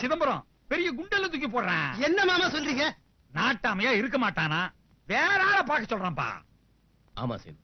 சிதம்பரம் பெரிய குண்டெல்லாம் தூக்கி போடுறேன். என்ன மாமா சொல்றீங்க? நாட்டாமையா இருக்க மாட்டானா? வேற ஆளை பார்க்க சொல்றான்ப்பா. ஆமா சீன்.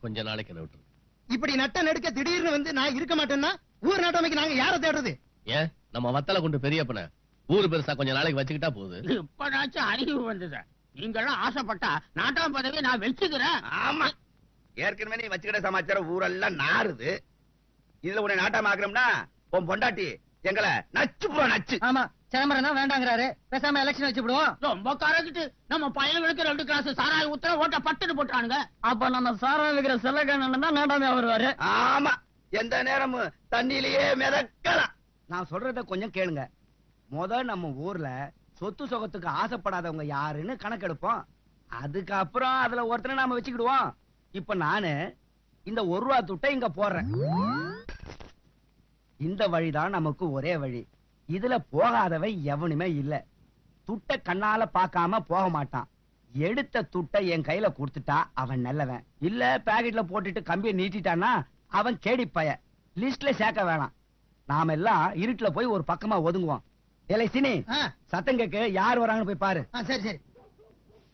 கொஞ்ச நாளைக்கு என்ன விட்டுரு. இப்படி நட்ட நடுக்க திடீர்னு வந்து நான் இருக்க மாட்டேன்னா ஊர் நாட்டமைக்கு நாங்க யாரை தேடுறது? ஏன்? நம்ம வத்தல கொண்டு பெரியப்பன ஊரு பெருசா கொஞ்ச நாளைக்கு வச்சுக்கிட்டா போகுது. இப்பனாச்சும் அறிவு வந்தது. நீங்களும் ஆசைப்பட்டா நாட்டாம் பதவி நான் வச்சுக்கிறேன். ஆமா. ஏற்கனவே நீ வச்சுக்கிட்ட சமாச்சாரம் ஊரெல்லாம் நாறுது. இதுல உன்னை நாட்டாம ஆக்குறோம்னா உன் பொண்டாட்டி எங்களை நச்சு போ நச்சு. ஆமா சிதம்பரம் தான் வேண்டாங்கிறாரு. பேசாம எலெக்ஷன் வச்சு விடுவோம். ரொம்ப கரைக்கிட்டு நம்ம பையனுக்கு ரெண்டு கிளாஸ் சாராய ஊத்துற ஓட்ட பட்டுட்டு போட்டானுங்க அப்ப நம்ம சாரா விக்கிற செல்லக்கண்ணன் தான் நாட்டாமே வருவாரு. ஆமா எந்த நேரமும் தண்ணியிலேயே மிதக்கலாம். நான் சொல்றத கொஞ்சம் கேளுங்க. முத நம்ம ஊர்ல சொத்து சுகத்துக்கு ஆசைப்படாதவங்க யாருன்னு கணக்கெடுப்போம். அதுக்கப்புறம் அதுல ஒருத்தனை நாம வச்சுக்கிடுவோம். இப்ப நானு இந்த ஒரு ரூபா துட்டை இங்க போடுறேன். இந்த வழிதான் நமக்கு ஒரே வழி. இதுல போகாதவன் எவனுமே இல்ல. துட்ட கண்ணால பார்க்காம போக மாட்டான். எடுத்த துட்டை என் கையில கொடுத்துட்டா அவன் நல்லவன். இல்ல பாக்கெட்ல போட்டுட்டு கம்பியை நீட்டிட்டான்னா அவன் கேடி பய. லிஸ்ட்ல சேர்க்க வேணாம். நாம எல்லாம் இருட்டுல போய் ஒரு பக்கமா ஒதுங்குவோம். ஏலே சினி சத்தம் கேக்கு யார் வராங்கன்னு போய் பாரு. சரி சரி.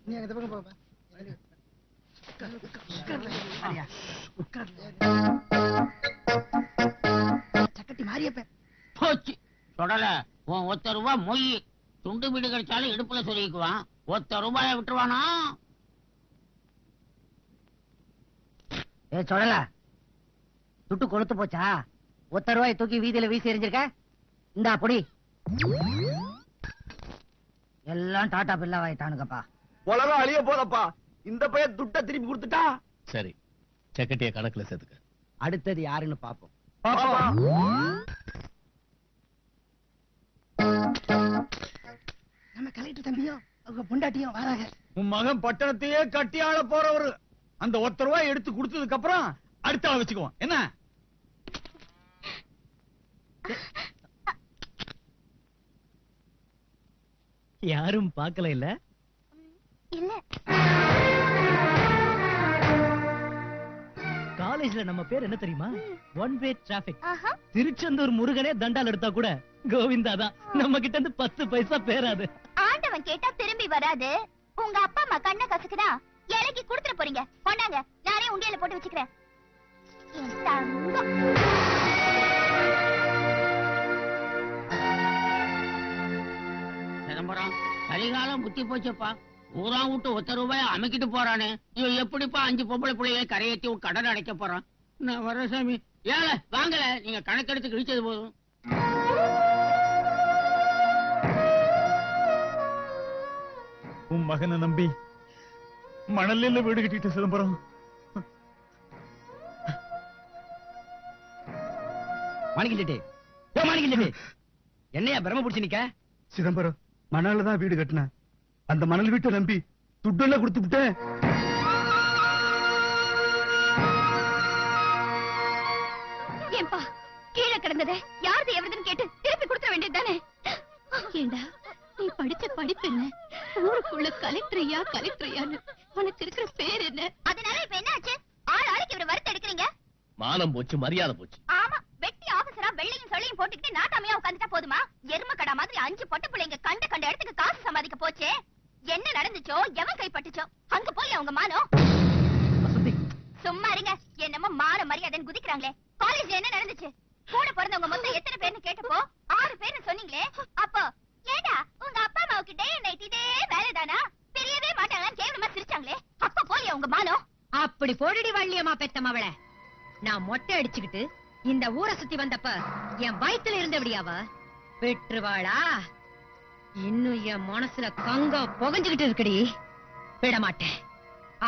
நீ அந்த பக்கம் போப்பா சக்கட்டி தொடல. உன் ஒத்த ரூபா மொய். துண்டு வீடு கிடைச்சாலும் இடுப்புல சொல்லிக்குவான். ஒத்த ரூபாய விட்டுருவானா? ஏ சொல்லல துட்டு கொளுத்து போச்சா? ஒத்த ரூபாய் தூக்கி வீதியில வீசி எறிஞ்சிருக்க? இந்தா பொடி. எல்லாம் டாடா பில்லா வாயிட்டானுங்கப்பா உலகம் அழிய போதப்பா. இந்த பையன் துட்ட திருப்பி கொடுத்துட்டா? சரி. செக்கட்டிய கணக்குல சேர்த்துக்க. அடுத்தது யாருன்னு பாப்போம். நம்ம கலெக்டர் தம்பியும் அவங்க பொண்டாட்டியும் வராங்க. உன் மகன் பட்டணத்தையே கட்டி ஆள போறவரு. அந்த ஒத்த ரூபாய் எடுத்து கொடுத்ததுக்கு அப்புறம் அடுத்த ஆளை வச்சுக்குவோம். என்ன? யாரும் பார்க்கல இல்ல? இல்ல. காலேஜ்ல நம்ம பேர் என்ன தெரியுமா? ஒன் வே டிராபிக் திருச்செந்தூர் முருகனே தண்டால் எடுத்தா கூட கோவிந்தா தான். நம்ம கிட்ட இருந்து பத்து பைசா பேராது. ஆண்டவன் கேட்டா திரும்பி வராது. உங்க அப்பா அம்மா கண்ண கசக்குதா? இலைக்கு குடுத்துட போறீங்க. கொண்டாங்க. நானே உண்டியல போட்டு வச்சுக்கிறேன். என் தங்கம். சிதம்பரம் கலிகாலம் புத்தி போச்சுப்பா. ஊரா விட்டு ஒத்த ரூபாய் அமைக்கிட்டு போறானே. இவன் எப்படிப்பா அஞ்சு பொம்பளை பிள்ளைய கரையேத்தி கடன் அடைக்க போறான்? நான் வரேன் சாமி. ஏல வாங்கல. நீங்க கணக்கெடுத்து கிழிச்சது போதும். உன் மகனை நம்பி மணலில் வீடு கட்டிட்டு சிதம்பரம். என்னையா பிரம்ம புடிச்சு நிக்க? சிதம்பரம் மணல்ல தான் வீடு கட்டினேன் அந்த மணல் வீட்டை நம்பி துட்டெல்லாம் கொடுத்து விட்டேன். ஏன்பா கீழே கிடந்தத யாரது எவரதுன்னு கேட்டு திருப்பி கொடுத்துற வேண்டியதுதானே? ஏண்டா நீ படிச்ச படிப்பு என்ன? ஊருக்குள்ள கலெக்டரையா கலெக்டரையான்னு உனக்கு இருக்கிற பேர் என்ன? அதனால இப்ப என்ன ஆச்சு ஆள் ஆளுக்கு இவரை வறுத்து எடுக்கிறீங்க மானம் போச்சு மரியாதை போச்சு. ஆமா வெட்டி ஆபீசரா வெள்ளையும் சொல்லையும் போட்டுக்கிட்டு நாட்டாமையா உட்காந்துட்டா போதுமா? எரும கடா மாதிரி அஞ்சு பொட்ட பிள்ளைங்க கண்ட கண்ட இடத்துக்கு காசு சம்பாதிக்க போச்சே? என்ன நடந்துச்சோ எவன் கைப்பட்டுச்சோ அங்க போய் அவங்க மானம். சும்மா இருங்க. என்னமோ மான மரியாதைன்னு குதிக்கிறாங்களே. காலேஜ்ல என்ன நடந்துச்சு? கூட பிறந்தவங்க மொத்தம் எத்தனை பேர்னு கேட்டப்போ? ஆறு பேர்னு சொன்னீங்களே அப்போ ஏடா உங்க அப்பா அம்மாவுக்கு டே நைட் இதே வேலைதானா தெரியவே மாட்டாங்களான்னு கேவலமா சிரிச்சாங்களே அப்ப போய் அவங்க மானம் அப்படி போடுடி வள்ளியம்மா பெத்தமவள நான் மொட்டை அடிச்சுக்கிட்டு இந்த ஊரை சுத்தி வந்தப்ப என் வயித்துல இருந்தபடியாவ? பெற்றுவாளா இன்னும் என் மனசுல கங்க புகஞ்சுகிட்டு இருக்குடி. விட மாட்டேன்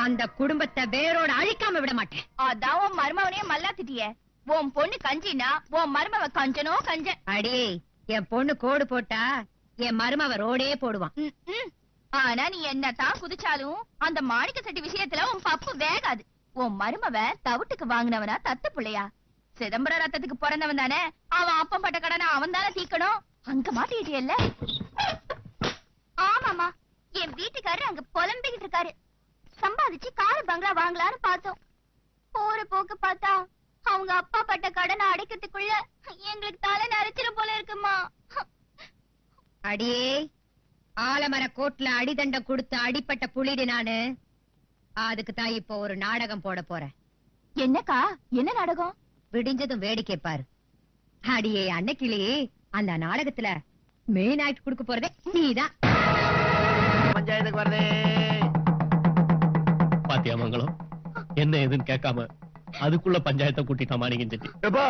அந்த குடும்பத்தை வேரோட அழிக்காம விட மாட்டேன் அதான் உன் மருமவனையே மல்லாத்திட்டியே. உன் பொண்ணு கஞ்சினா உன் மருமவ கஞ்சனோ கஞ்சன் அடி என் பொண்ணு கோடு போட்டா என் மருமவ ரோடே போடுவான். ஆனா நீ என்னதான் குதிச்சாலும் அந்த மாணிக்க செட்டி விஷயத்துல உன் பப்பு வேகாது. உன் மருமவ தவிட்டுக்கு வாங்கினவனா தத்து புள்ளையா? சிதம்பர ரத்தத்துக்கு பிறந்தவன் தானே? அவன் அப்பம் பட்ட கடனை அவன் தானே தீக்கணும் அங்க மாட்டிக்கிட்டியல்ல ஆமாமா என் வீட்டுக்காரர் அங்க புலம்பிக்கிட்டு இருக்காரு. சம்பாதிச்சு கார் பங்களா வாங்கலான்னு பார்த்தோம். போற போக்கு பார்த்தா அவங்க அப்பா பட்ட கடனை அடைக்கிறதுக்குள்ள எங்களுக்கு தலை நரைச்சிரும் போல இருக்குமா? அடியே. ஆலமர கோட்ல அடிதண்டம் கொடுத்து அடிப்பட்ட புலிடு நானு. அதுக்கு தான் இப்போ ஒரு நாடகம் போட போறேன். என்னக்கா? என்ன நாடகம்? விடிஞ்சதும் வேடிக்கை பாரு. அடியே அன்னைக்கிளி அந்த நாடகத்துல மெயின் ஆக்ட் கொடுக்க போறதே நீதான். பஞ்சாயத்துக்கு வருதே பாத்தியா மங்களம்? என்ன ஏதுன்னு கேட்காம அதுக்குள்ள பஞ்சாயத்தை கூட்டிட்டான் மாணிக்கம் செட்டி எப்பா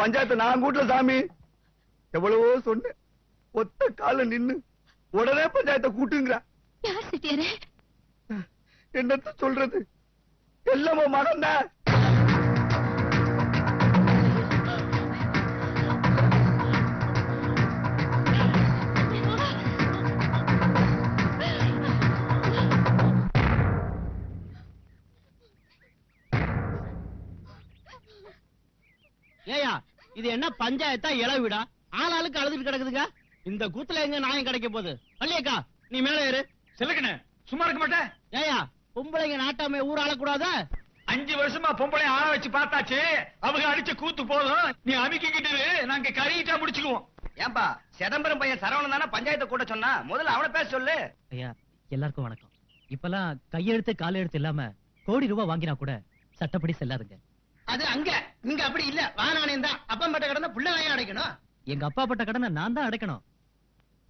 பஞ்சாயத்து நான் கூட்டல சாமி. எவ்வளவோ சொன்னேன். ஒத்த கால நின்னு உடனே பஞ்சாயத்தை கூட்டுங்கிற. யார் செட்டியாரே? என்னத்த சொல்றது? எல்லாமோ மகன் தான் ஏயா இது என்ன பஞ்சாயத்தா இளவிடா? ஆளாளுக்கு அழுதுட்டு கிடக்குதுங்க இந்த கூத்துல எங்க நியாயம் கிடைக்க போகுது? பள்ளியக்கா நீ மேல ஏறு. சிலக்கண்ணே சும்மா இருக்க மாட்டேன். ஏயா பொம்பளைங்க நாட்டாமே ஊர் ஆளக்கூடாதா? அஞ்சு வருஷமா பொம்பளை ஆள வச்சு பார்த்தாச்சு. அவங்க அடிச்ச கூத்து போதும். நீ அமுக்கிக்கிட்டு இரு, நாங்க கறியிட்டா முடிச்சுக்குவோம். ஏன்பா சிதம்பரம் பையன் சரவணன் தானே பஞ்சாயத்தை கூட்ட சொன்னா? முதல்ல அவனை பேச சொல்லு. ஐயா எல்லாருக்கும் வணக்கம். இப்பெல்லாம் கையெழுத்து காலெழுத்து இல்லாம கோடி ரூபாய் வாங்கினா கூட சட்டப்படி செல்லாதுங்க. அது அங்க. இங்க அப்படி இல்ல. வானானேன் தான். அப்பம் பட்ட கடந்த புள்ள அடைக்கணும். எங்க அப்பா பட்ட கடனை நான் தான் அடைக்கணும்.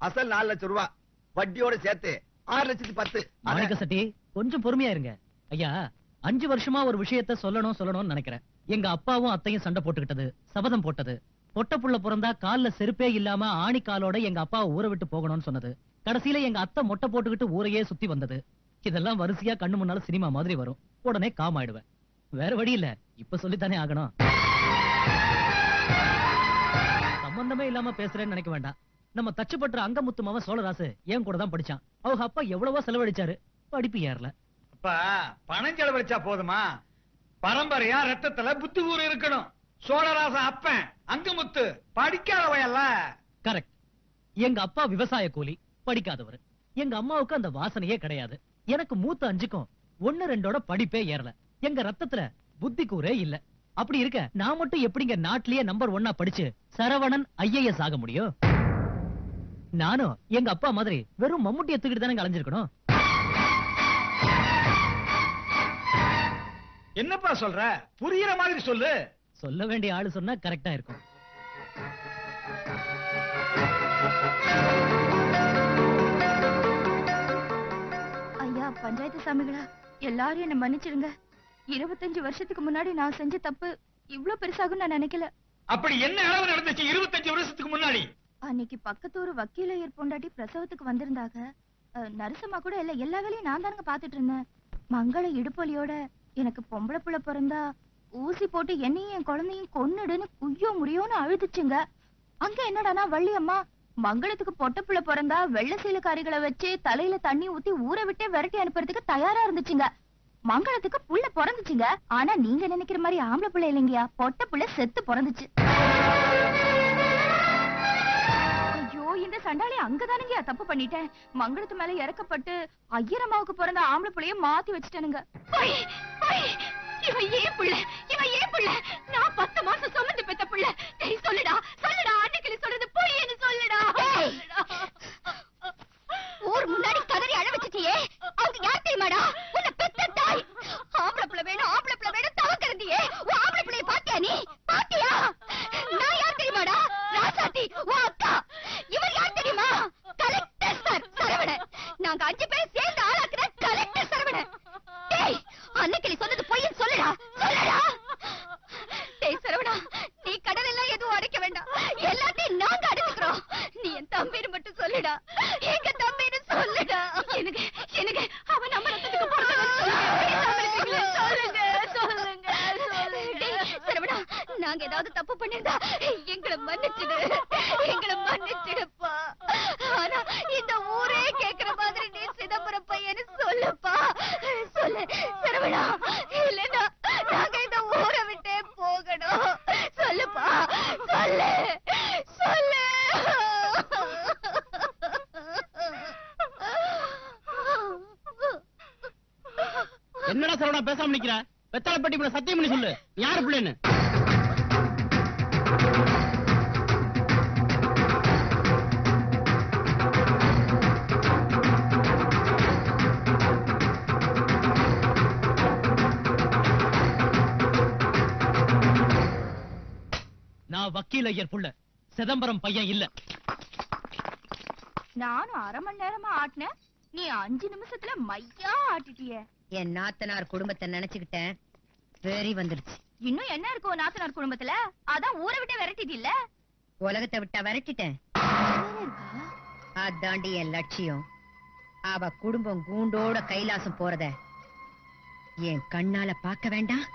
அசல் நாலு லட்சம் ரூபாய் வட்டியோட சேர்த்து ஆறு லட்சத்தி பத்து. மாணிக்க சட்டி கொஞ்சம் பொறுமையா இருங்க. ஐயா அஞ்சு வருஷமா ஒரு விஷயத்த சொல்லணும் சொல்லணும்னு நினைக்கிறேன். எங்க அப்பாவும் அத்தையும் சண்டை போட்டுக்கிட்டது சபதம் போட்டது. பொட்ட புள்ள பிறந்தா கால்ல செருப்பே இல்லாம ஆணி காலோட எங்க அப்பா ஊரை விட்டு போகணும்னு சொன்னது. கடைசியில எங்க அத்தை மொட்டை போட்டுக்கிட்டு ஊரையே சுத்தி வந்தது. இதெல்லாம் வரிசையா கண்ணு முன்னால சினிமா மாதிரி வரும். உடனே காம் ஆயிடுவேன் வேற வழி இல்ல. இப்ப சொல்லித்தானே ஆகணும். சம்பந்தமே இல்லாம பேசுறேன்னு நினைக்க வேண்டாம். நம்ம தச்சுப்பட்ட அங்கமுத்து மாவன் சோழராசு என் கூட தான் படிச்சான். அவங்க அப்பா எவ்வளவோ செலவழிச்சாரு. படிப்பு ஏறல. அப்ப பணம் செலவழிச்சா போதுமா? பரம்பரையா ரத்தத்துல புத்தி ஊர் இருக்கணும். சோழராசன் அப்பன் அங்கமுத்து படிக்காதவையல்ல. கரெக்ட் எங்க அப்பா விவசாய கூலி படிக்காதவர். எங்க அம்மாவுக்கு அந்த வாசனையே கிடையாது. எனக்கு மூத்த அஞ்சுக்கும் ஒண்ணு ரெண்டோட படிப்பே ஏறல. எங்க ரத்தத்துல புத்தி கூரே இல்ல. அப்படி இருக்க நான் மட்டும் எப்படிங்க நாட்டிலேயே நம்பர் ஒன்னா படிச்சு சரவணன் ஐஏஎஸ் ஆக முடியும்? நானும் எங்க அப்பா மாதிரி வெறும் மம்முட்டி எடுத்துக்கிட்டு தானே அலைஞ்சிருக்கணும் என்னப்பா சொல்ற? புரியுற மாதிரி சொல்லு. சொல்ல வேண்டிய ஆளு சொன்னா கரெக்டா இருக்கும். ஐயா பஞ்சாயத்து சாமிகளா எல்லாரும் என்ன மன்னிச்சிடுங்க. இருபத்தஞ்சு வருஷத்துக்கு முன்னாடி நான் செஞ்ச தப்பு இவ்ளோ பெருசாகும் நான் நினைக்கல. அப்படி என்ன அளவு நடந்துச்சு இருபத்தஞ்சு வருஷத்துக்கு முன்னாடி? அன்னைக்கு பக்கத்தூர் வக்கீல ஏர் பொண்டாட்டி பிரசவத்துக்கு வந்திருந்தாங்க. நரசம்மா கூட இல்ல எல்லா வேலையும் நான் தானுங்க பாத்துட்டு இருந்தேன். மங்கள இடுப்பலியோட எனக்கு பொம்பளை புள்ள பிறந்தா ஊசி போட்டு என்னையும் என் குழந்தையும் கொன்னுடுன்னு குய்யோ முடியும்னு அழுதுச்சுங்க. அங்க என்னடானா வள்ளி அம்மா? மங்களத்துக்கு பொட்ட புள்ள பிறந்தா வெள்ள சீலக்காரிகளை வச்சு தலையில தண்ணி ஊத்தி ஊரை விட்டே விரட்டி அனுப்புறதுக்கு தயாரா இருந்துச்சுங்க. மங்களத்துக்கு புள்ள பிறந்துச்சுங்க. ஆனா நீங்க நினைக்கிற மாதிரி ஆம்பளை புள்ள இல்லைங்கயா? பொட்ட புள்ள செத்து பிறந்துச்சு. இந்த சண்டாளி அங்கதானுங்க தப்பு பண்ணிட்டேன். மங்களத்து மேல இறக்கப்பட்டு ஐயரம்மாவுக்கு பிறந்த ஆம்பளை புள்ளைய மாத்தி வச்சுட்டானுங்க. இவன் ஏன் இவன் ஏன் புள்ள நான் பத்து மாசம் சுமந்து பெத்த புள்ள டேய் சொல்லுடா சொல்லுடா அன்னைக்கு சொல்றது பொய்ன்னு சொல்லுடா ஊர் முன்னாடி கதறி அழ வச்சிட்டியே அவங்க யார் தெரியுமாடா உன்னை பெத்த தாய் ஆம்பளை புள்ள வேணும் ஆம்பளை புள்ள வேணும் தவக்கறந்தியே உன் ஆம்பளை புள்ளைய பாத்தியா நீ பாத்தியா நான் யார் தெரியுமாடா ராசாத்தி உன் அக்கா இவர் யார் தெரியுமா கலெக்டர் சார் சரவணன் நாங்க அஞ்சு பேர் சேர்ந்து ஆளாக்குற கலெக்டர் சரவணன் டேய் அன்னைக்கு நீ சொன்னது பொய்ன்னு சொல்லுடா சொல்லுடா டேய் சரவணா நீ கடல் எல்லாம் எதுவும் அடைக்க வேண்டாம் எல்லாத்தையும் நாங்க அடைச்சுக்கிறோம் நீ என் தம்பின்னு மட்டும் சொல்லுடா எங்க தம்பின்னு சொல்லுடா எனக்கு எனக்கு அவன் நம்ம ரத்தத்துக்கு பிறந்தவன் சொல்லுங்க சொல்லுங்க சொல்லுங்க சரவணா நாங்க ஏதாவது தப்பு பண்ணிருந்தா எங்களை மன்னிச்சிடு. எங்களை மன்னிச்சிடுப்பா. ஆனா இந்த ஊரே கேக்குற மாதிரி நீ சிதம்பர பையன்னு சொல்லுப்பா. சொல்லு சரவணா. இல்லன்னா நாங்க இந்த ஊரை விட்டே போகணும். சொல்லுப்பா. சொல்லு சொல்லு. என்னடா சரவணா பேசாம நிக்கிற? வெத்தலை பட்டி சத்தியம் பண்ணி சொல்லு. நீ யாரு பிள்ளைன்னு? நான் வக்கீல் ஐயர் புள்ள. சிதம்பரம் பையன் இல்ல. நானும் அரை மணி நேரமா ஆட்டினேன். நீ அஞ்சு நிமிஷத்துல மையா ஆட்டிட்டிய. என் நாத்தனார் குடும்பத்தை நினைச்சுக்கிட்டேன். வெறி வந்துருச்சு இன்னும் என்ன இருக்கும் நாத்தனார் குடும்பத்துல? அதான் ஊரை விட்டு விரட்டிட்டு இல்ல? உலகத்தை விட்டா விரட்டிட்டேன். அதாண்டி என் லட்சியம். அவ குடும்பம் கூண்டோட கைலாசம் போறத என் கண்ணால பார்க்க வேண்டாம்.